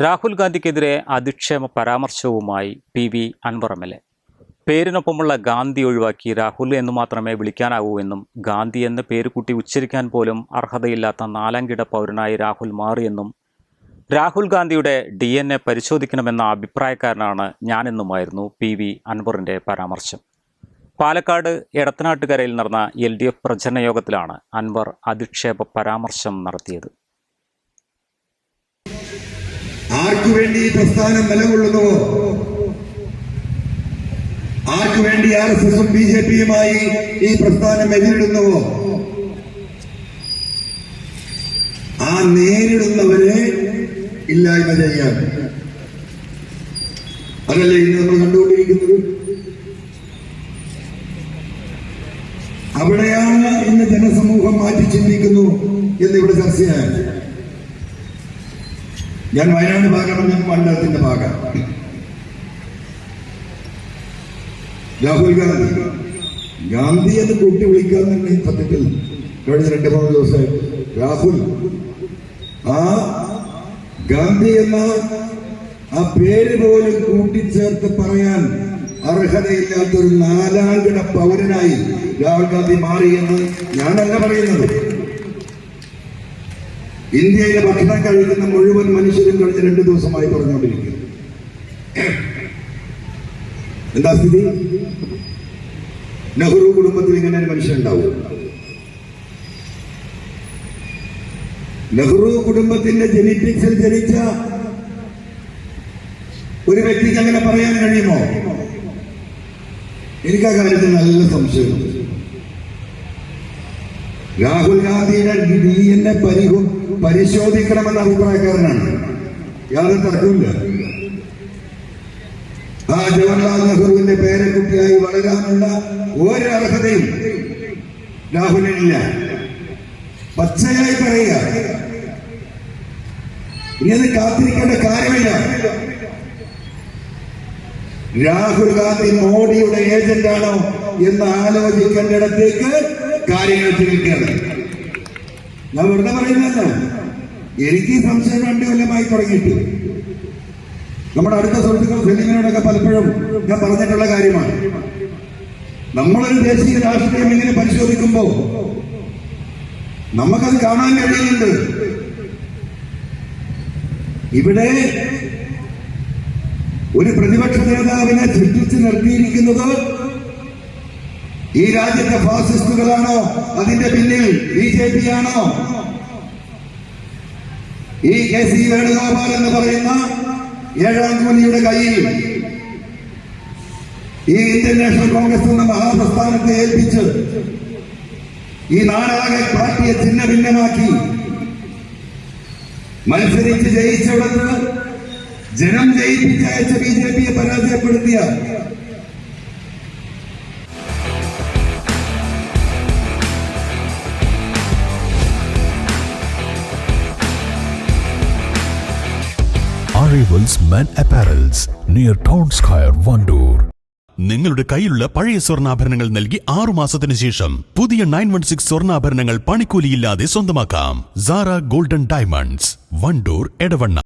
രാഹുൽ ഗാന്ധിക്കെതിരെ അധിക്ഷേപ പരാമർശവുമായി P V Anvar M L A. പേരിനൊപ്പമുള്ള Gandhi ഒഴിവാക്കി രാഹുൽ എന്ന് മാത്രമേ വിളിക്കാനാവൂ എന്നും ഗാന്ധി എന്ന പേര് കൂട്ടി ഉച്ചരിക്കാൻ പോലും അർഹതയില്ലാത്ത നാലാംകിട പൗരനായി രാഹുൽ മാറിയെന്നും രാഹുൽ ഗാന്ധിയുടെ ഡി എൻ എ പരിശോധിക്കണമെന്ന അഭിപ്രായക്കാരനാണ് ഞാനെന്നുമായിരുന്നു പി വി അൻവറിന്റെ പരാമർശം. പാലക്കാട് എടത്തനാട്ടുകരയിൽ നടന്ന എൽ ഡി എഫ് പ്രചരണ യോഗത്തിലാണ് അൻവർ അധിക്ഷേപ പരാമർശം നടത്തിയത്. ആർക്കു വേണ്ടി ഈ പ്രസ്ഥാനം നിലകൊള്ളുന്നുവോ? ആർക്കു വേണ്ടി ആർ എസ് എസും ബി ജെ പിയുമായി ഈ പ്രസ്ഥാനം എതിരിടുന്നുവോ? ആ നേരിടുന്നവരെ ഇല്ലായ്മ ചെയ്യാൻ. അതല്ലേ ഇന്ന് നമ്മൾ കണ്ടുകൊണ്ടിരിക്കുന്നത്? അവിടെയാണ് ഇന്ന് ജനസമൂഹം മാറ്റി ചിന്തിക്കുന്നു എന്നിവിടെ ചർച്ചയായത്. ഞാൻ വയനാട് ഭാഗമാണ് ഞാൻ മണ്ഡലത്തിന്റെ ഭാഗം. രാഹുൽ ഗാന്ധി. ഗാന്ധി എന്ന് കൂട്ടി വിളിക്കാൻ തന്നെ സത്യത്തിൽ കഴിഞ്ഞ രണ്ട് മൂന്ന് ദിവസം രാഹുൽ ആ ഗാന്ധി എന്ന ആ പേര് പോലും കൂട്ടിച്ചേർത്ത് പറയാൻ അർഹതയില്ലാത്ത ഒരു നാലാംകിട പൗരനായി രാഹുൽ ഗാന്ധി മാറിയെന്ന് ഞാനല്ല പറയുന്നത്. ഇന്ത്യയിലെ ഭക്ഷണം കഴിക്കുന്ന മുഴുവൻ മനുഷ്യരും കഴിഞ്ഞ രണ്ടു ദിവസമായി പറഞ്ഞുകൊണ്ടിരിക്കുന്നു. എന്താ സ്ഥിതി? നെഹ്റു കുടുംബത്തിൽ ഇങ്ങനെ ഒരു മനുഷ്യൻ ഉണ്ടാവും. നെഹ്റു കുടുംബത്തിന്റെ ജനിറ്റിക്സിൽ ജനിച്ച ഒരു വ്യക്തിക്ക് അങ്ങനെ പറയാൻ കഴിയുമോ? എനിക്ക് ആ കാര്യത്തിൽ നല്ല സംശയമുണ്ട്. രാഹുൽ ഗാന്ധിയുടെ ഡി പരിഹു പരിശോധിക്കണമെന്ന അഭിപ്രായക്കാരനാണ്. യാതൊരു തർക്കമില്ല ആ ജവഹർലാൽ നെഹ്റുവിന്റെ പേരക്കുട്ടിയായി വളരാനുള്ള ഒരർഹതയും രാഹുലിനില്ല. പച്ചയായി പറയുക. ഇനി അത് കാത്തിരിക്കേണ്ട കാര്യമില്ല. രാഹുൽ ഗാന്ധി മോഡിയുടെ ഏജന്റാണോ എന്ന് ആലോചിക്കേണ്ടിടത്തേക്ക് കാര്യങ്ങൾ ചിന്തിക്കാതെ. ഞാൻ വെറുതെ പറയുന്നതല്ല. എനിക്ക് സംശയം രണ്ടു കൊല്ലമായി തുടങ്ങിയിട്ട്. നമ്മുടെ അടുത്ത സുഹൃത്തുക്കൾ സെല്ലിങ്ങിനോടൊക്കെ പലപ്പോഴും ഞാൻ പറഞ്ഞിട്ടുള്ള കാര്യമാണ്. നമ്മളൊരു ദേശീയ രാഷ്ട്രീയം ഇങ്ങനെ പരിശോധിക്കുമ്പോൾ നമുക്കത് കാണാൻ കഴിയുന്നുണ്ട്. ഇവിടെ ഒരു പ്രതിപക്ഷ നേതാവിനെ സൃഷ്ടിച്ചു നിർത്തിയിരിക്കുന്നത് ഈ രാജ്യത്തെ ഫാസിസ്റ്റുകളാണോ? അതിന്റെ പിന്നിൽ ബി ജെ പി ആണോ ഈ കെ സി വേണുഗോപാൽ എന്ന് പറയുന്ന ഏഴാം കൂലിയുടെ കയ്യിൽ ഈ ഇന്ത്യൻ നാഷണൽ കോൺഗ്രസ് എന്ന മഹാപ്രസ്ഥാനത്തെ ഏൽപ്പിച്ച് ഈ നാടാകെ പാർട്ടിയെ ഛിന്ന ഭിന്നമാക്കി മത്സരിച്ച് ജയിച്ചിടത്ത് ജനം ജയിപ്പിച്ചയച്ച ബി ജെ പിയെ പരാജയപ്പെടുത്തിയ Arrivals men apparels near town square Wandoor നിങ്ങളുടെ കയ്യിലുള്ള പഴയ സ്വർണാഭരണങ്ങൾ നൽകി ആറു മാസത്തിന് ശേഷം പുതിയ നയൻ വൺ സിക്സ് സ്വർണാഭരണങ്ങൾ പണിക്കൂലിയില്ലാതെ സ്വന്തമാക്കാം. Sara golden diamonds Wandoor Edavanna.